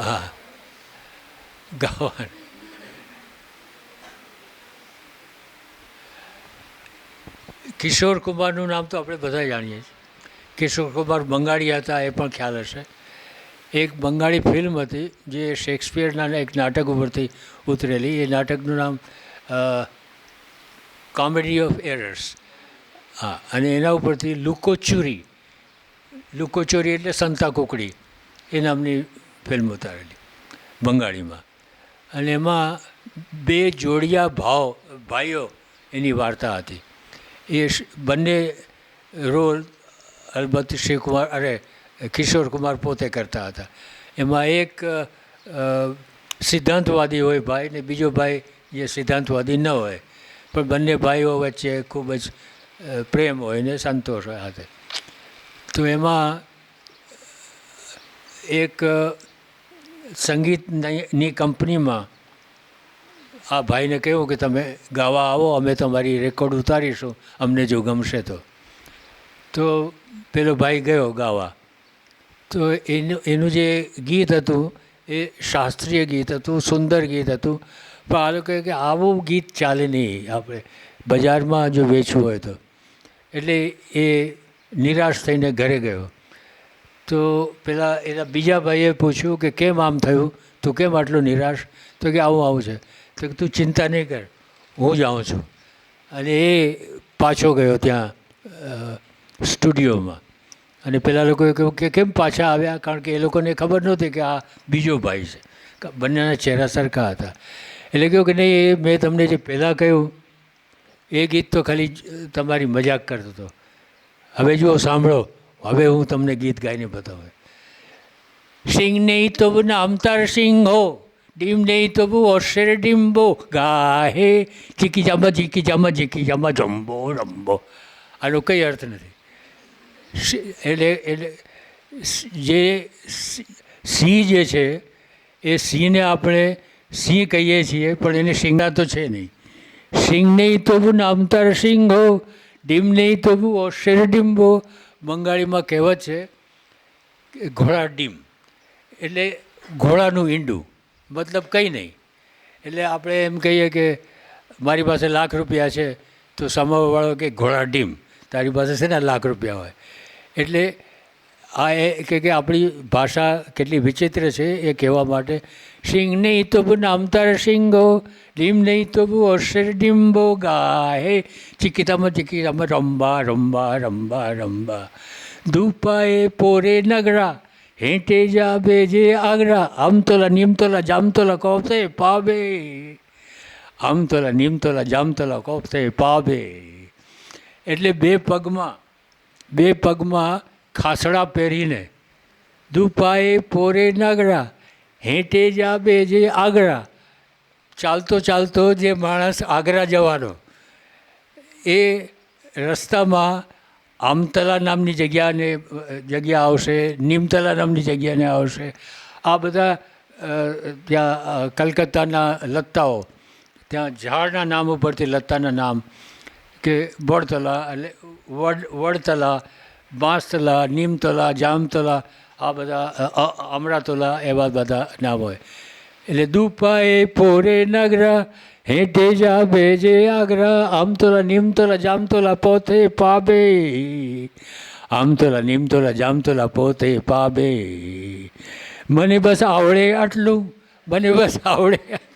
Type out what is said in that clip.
હા ગાવાનું કિશોર કુમારનું નામ તો આપણે બધા જાણીએ છીએ. કિશોર કુમાર બંગાળી હતા, એ પણ ખ્યાલ હશે. એક બંગાળી ફિલ્મ હતી જે શેક્સપિયરના એક નાટક ઉપરથી ઉતરેલી. એ નાટકનું નામ કોમેડી ઓફ એરર્સ હા, અને એના ઉપરથી લુકોચુરી. લુકોચોરી એટલે સંતા કુકડી. એ નામની ફિલ્મ ઉતારેલી, બંગાળીમાં. અને એમાં બે જોડિયા ભાવ, ભાઈઓ એની વાર્તા હતી. એ બંને રોલ અલબત્ત શિવકુમાર અરે, કિશોર કુમાર પોતે કરતા હતા. એમાં એક સિદ્ધાંતવાદી હોય ભાઈ ને બીજો ભાઈ જે સિદ્ધાંતવાદી ન હોય. પણ બંને ભાઈઓ વચ્ચે ખૂબ જ પ્રેમ હોય ને સંતોષ હાથે. તો એમાં એક સંગીતની કંપનીમાં આ ભાઈને કહ્યું કે તમે ગાવા આવો, અમે તમારી રેકોર્ડ ઉતારીશું, અમને જો ગમશે તો. તો પેલો ભાઈ ગયો ગાવા. તો એનું એનું જે ગીત હતું, એ શાસ્ત્રીય ગીત હતું, સુંદર ગીત હતું. પણ આ લોકો કે આવું ગીત ચાલે નહીં, આપણે બજારમાં જો વેચવું હોય તો. એટલે એ નિરાશ થઈને ઘરે ગયો. તો પેલા એના બીજા ભાઈએ પૂછ્યું કે કેમ આમ થયું? તું કેમ આટલો નિરાશ? તો કે આવું આવું છે. તો કે તું ચિંતા નહીં કર, હું જાઉં છું. અને એ પાછો ગયો ત્યાં સ્ટુડિયોમાં. અને પેલા લોકોએ કહ્યું કે કેમ પાછા આવ્યા? કારણ કે એ લોકોને ખબર નહોતી કે આ બીજો ભાઈ છે. બંનેના ચહેરા સરખા હતા. એટલે કહ્યું કે નહીં, એ મેં તમને જે પહેલાં કહ્યું, એ ગીત તો ખાલી તમારી મજાક કરતો હતો. હવે જુઓ, સાંભળો. હવે હું તમને ગીત ગાઈને બતાવું. સિંહ નહીં તો નામતાર સિંહ, ડીમ નહીં તો બહુ અશેર ડીમ્બો ગાહે, ચીકી જામા ચીકી જામા ચીકી જામા જમ્બો રમ્બો આનો કંઈ અર્થ નથી. એટલે એટલે, જે સિંહ જે છે, એ સિંહને આપણે સિંહ કહીએ છીએ, પણ એને શિંગા તો છે નહીં. સિંહ નહીં તો નામતાર સિંહ, ડીમ નહીં તો ઓશેર ડીમ્બો બંગાળીમાં કહેવત છે કે ઘોડા ડીમ. એટલે ઘોડાનું ઈંડું. મતલબ કંઈ નહીં. એટલે આપણે એમ કહીએ કે મારી પાસે લાખ રૂપિયા છે, તો સામાવાળો કે ઘોડા ડીમ. તારી પાસે છે ને લાખ રૂપિયા હોય. એટલે આ એ કે કે આપણી ભાષા કેટલી વિચિત્ર છે એ કહેવા માટે, સિંહ નહીં તો નામતાર સિંગો ડીમ નહીં તો અક્ષર ડીમ્બો ગાહે. ચિકિતામાં ચિકિતામાં રંબા રંબા રંબા રંબા. ધૂપાએ પોરે નગરા, હેંટે જા બેજે આગરા. આમતોલા નિમતોલા જામતોલા કોફતે પાબે. આમતોલા નિમતોલા જામતોલા કોફતે પાબે. એટલે બે પગમાં બે પગમાં ખાસડા પહેરીને, દુપાએ પોરે નાગડા, હેંટે જા બેજે આગરા. ચાલતો ચાલતો જે માણસ આગ્રા જવાનો, એ રસ્તામાં આમતલા નામની જગ્યાને, જગ્યા આવશે, નીમતલા નામની જગ્યાને આવશે. આ બધા ત્યાં કલકત્તાના લત્તાઓ, ત્યાં ઝાડના નામ ઉપરથી લત્તાના નામ કે બળતલા એટલે વડ, વડતલા બાંસતલા નીમતલા, જામતલા, આ બધા અમરાતલા એવા બધા નામ હોય. એટલે દુપાએ પોરે નગરા હેઠે જા બેજે આગ્રા આમતોલા, નીમતોલા, જામતોલા પોતે પાબે. આમતોલા, નીમતોલા, જામતોલા પોતે પાબે. મને બસ આવડે આટલું, મને બસ આવડે